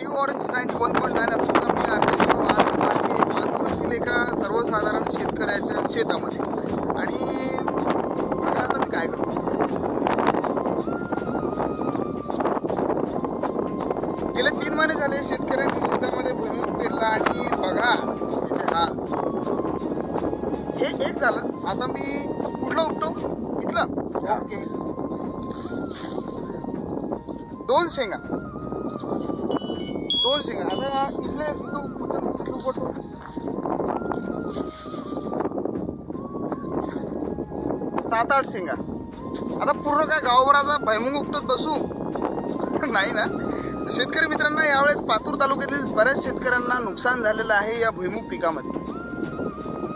Radio orange ninety one point nine आपण मी अर्जन करू आज एका सर्वसाधारण शेतकऱ्याच्या शेतामध्ये. आणि बघा आता मी काय करतो. गेले तीन महिने झाले शेतकऱ्यांनी शेतामध्ये भुईमुग पेरला आणि बघा त्याचे हाल हे एक झालं. आता मी कुठलं उठतो? इथलं. ओके. दोन शेंगा. दोन शेंगा. आता इथले इथं कुठलं सात आठ शेंगा. आता पूर्ण काय गावभराचा भैमुंग उपटत बसू नाही ना? शेतकरी मित्रांना यावेळेस पातूर तालुक्यातील बऱ्याच शेतकऱ्यांना नुकसान झालेलं आहे या भुईमुग पिकामध्ये.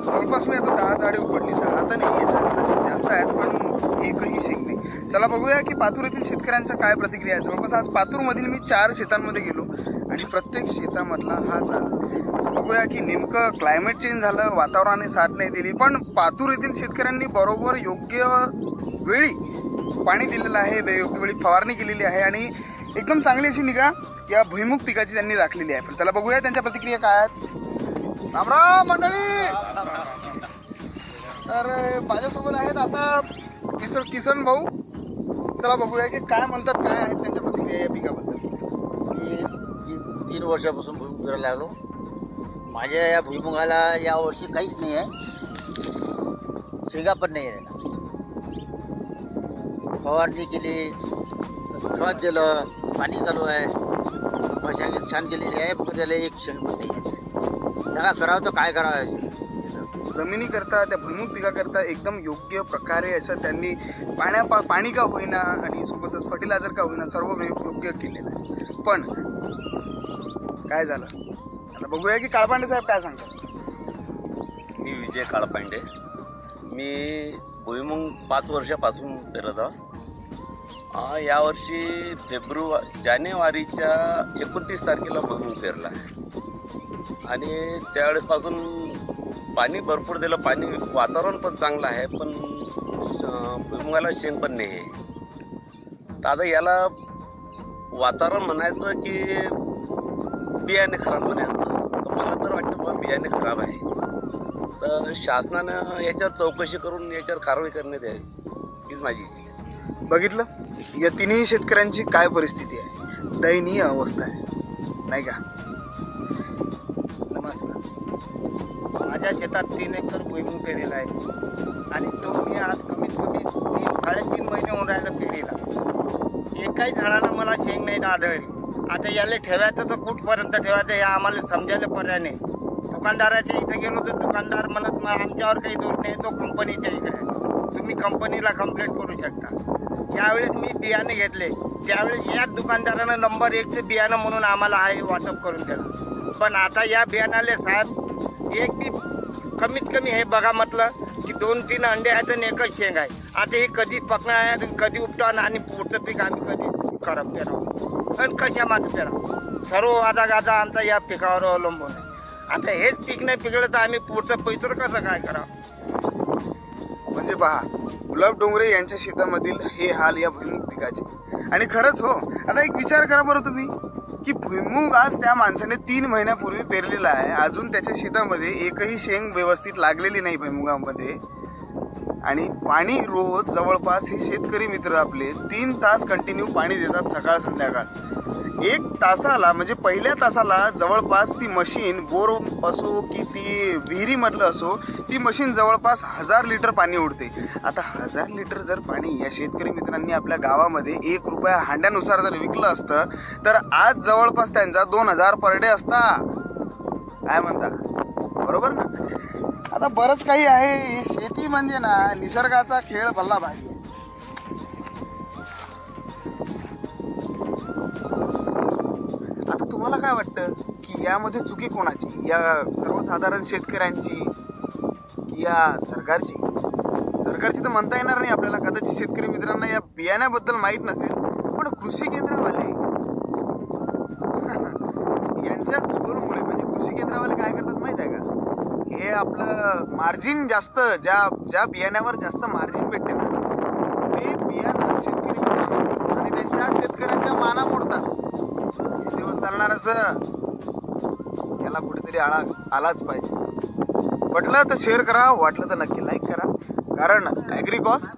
जवळपास मी आता दहा झाडे उघडली दहा नाही याच्या कदाचित जास्त आहेत पण एकही शेक नाही. चला बघूया की पातूर येथील शेतकऱ्यांच्या काय प्रतिक्रिया आहेत. जवळपास आज पातूरमधील मी चार शेतांमध्ये गेलो आणि प्रत्येक शेतामधला हा झाला बघूया की नेमकं क्लायमेट चेंज झालं वातावरणाने साथ नाही दिली पण पातूर येथील शेतकऱ्यांनी बरोबर योग्य वेळी पाणी दिलेलं आहे योग्य वेळी फवारणी केलेली आहे आणि एकदम चांगली अशी निगा या भुईमुख पिकाची त्यांनी राखलेली आहे. पण चला बघूया त्यांच्या प्रतिक्रिया काय आहेत. रामराम मंडळी. तर माझ्यासोबत आहेत आता मिस्टर किसन भाऊ. चला बघूया की काय म्हणतात काय आहेत त्यांच्या प्रतिक्रिया या पिकाबद्दल. मी ती- तीन वर्षापासून भुईमुग फिरायला लागलो. माझ्या या भुईमुगाला या वर्षी काहीच नाही आहे. शेगा पण नाही आहे. फवारणी केली खत दिलं पाणी चालू आहे. मशागत छान केलेली आहे फक्त त्याला एक क्षण पण नाही आहे. सांगा करावं तर काय करावं याचं? जमिनीकरता त्या भुईमुग पिकाकरता एकदम योग्य प्रकारे असं त्यांनी पाण्या पा पाणी का होईना आणि सोबतच फर्टिलायझर का होईना सर्व वे- योग्य केलेलं आहे. पण काय झालं? आता बघूया की काळपांडे साहेब काय सांगतात. मी विजय काळपांडे. मी भुईमुंग पाच वर्षापासून पेरत आहो. अं, यावर्षी फेब्रुवा जानेवारीच्या एकोणतीस तारखेला भुईमुंग पेरला आणि त्यावेळेसपासून पाणी भरपूर दिलं. पाणी वातावरण पण चांगलं आहे पण भुईमुगाला शेंग पण नाही आहे. तर आता याला वातावरण म्हणायचं की बियाणे खराब म्हणायचं मला तर वाटतं पण बियाणे खराब आहे. तर शासनानं याच्यावर चौकशी करून याच्यावर कारवाई करण्यात यावी हीच माझी इच्छा आहे. बघितलं? या तिन्ही शेतकऱ्यांची काय परिस्थिती आहे? दयनीय अवस्था आहे. नाही का? नमस्कार माझ्या शेतात तीन एकर भुईमुग पेरेला आहे. आणि तो मी आज कमीत कमी तीन साडेतीन महिने होऊन राहिला पेरेला एकाही झाडाला मला शेंग नाही आढळली. आता याला ठेवायचं तर कुठपर्यंत ठेवायचं हे आम्हाला समजायला पर्याय नाही. दुकानदाराच्या इथं गेलो तर दुकानदार म्हणत "मग आमच्यावर काही दोष नाही तो कंपनीच्या इकडे तुम्ही कंपनीला कंप्लेंट करू शकता. ज्यावेळेस मी बियाणे घेतले त्यावेळेस याच दुकानदारानं नंबर एकचं बियाणं म्हणून आम्हाला आहे वाटप करून दिलं. पण आता या बियाणाले साहेब एक बी कमीत कमी हे बघा म्हटलं की दोन तीन अंडे आहेत आणि एकच शेंग आहे. आता हे कधी पकणार आहे आणि कधी उपटणार आणि पुढचं पीक आम्ही कधी खराब पेरावं. आणि कशा मात पेरावं? सर्व आता गाजा आमचा या पिकावर अवलंबून आहे. आता हेच पीक नाही पिकलं तर आम्ही पुढचं पैतर कसं काय करावं? म्हणजे पहा गुलाब डोंगरे यांच्या शेतामधील हे हाल या भुईमुग पिकाचे. आणि खरंच हो आता एक विचार करा बरं तुम्ही. की भुईमुग आज त्या माणसाने तीन महिन्यापूर्वी पेरलेला आहे. अजून त्याच्या शेतामध्ये एकही शेंग व्यवस्थित लागलेली नाही भुईमुगामध्ये. आणि पाणी रोज जवळपास हे शेतकरी मित्र आपले तीन तास कंटिन्यू पाणी देतात सकाळ संध्याकाळ. एक तासाला म्हणजे पहिल्या तासाला जवळपास ती मशीन बोर असो की ती विहिरीमधलं असो ती मशीन जवळपास हजार लिटर पाणी उडते. आता हजार लिटर जर पाणी या शेतकरी मित्रांनी आपल्या गावामध्ये एक रुपया हांड्यानुसार जर विकलं असतं तर आज जवळपास त्यांचा दोन हजार पर डे असता. काय म्हणता? बरोबर ना? आता बरंच काही आहे. शेती म्हणजे ना निसर्गाचा खेळ भल्ला भारी. आता तुम्हाला काय वाटतं की यामध्ये चुकी कोणाची? या सर्वसाधारण शेतकऱ्यांची की या सरकारची? सरकारची तर म्हणता येणार नाही आपल्याला. कदाचित शेतकरी मित्रांना या बियाण्याबद्दल माहीत नसेल पण कृषी केंद्रवाले यांच्या चोरमुळे म्हणजे कृषी केंद्रवाले काय करतात माहीत आहे का? हे आपलं मार्जिन जास्त ज्या ज्या बियाण्यावर जास्त मार्जिन भेटते ना ते बियाणं शेतकरी आणि त्यांच्या शेतकऱ्यांच्या माना मोडतात चालणारच. चालणार याला कुठेतरी आळा आलाच पाहिजे. पटलं तर शेअर करा वाटलं तर नक्की लाईक करा. कारण ॲग्रिकॉस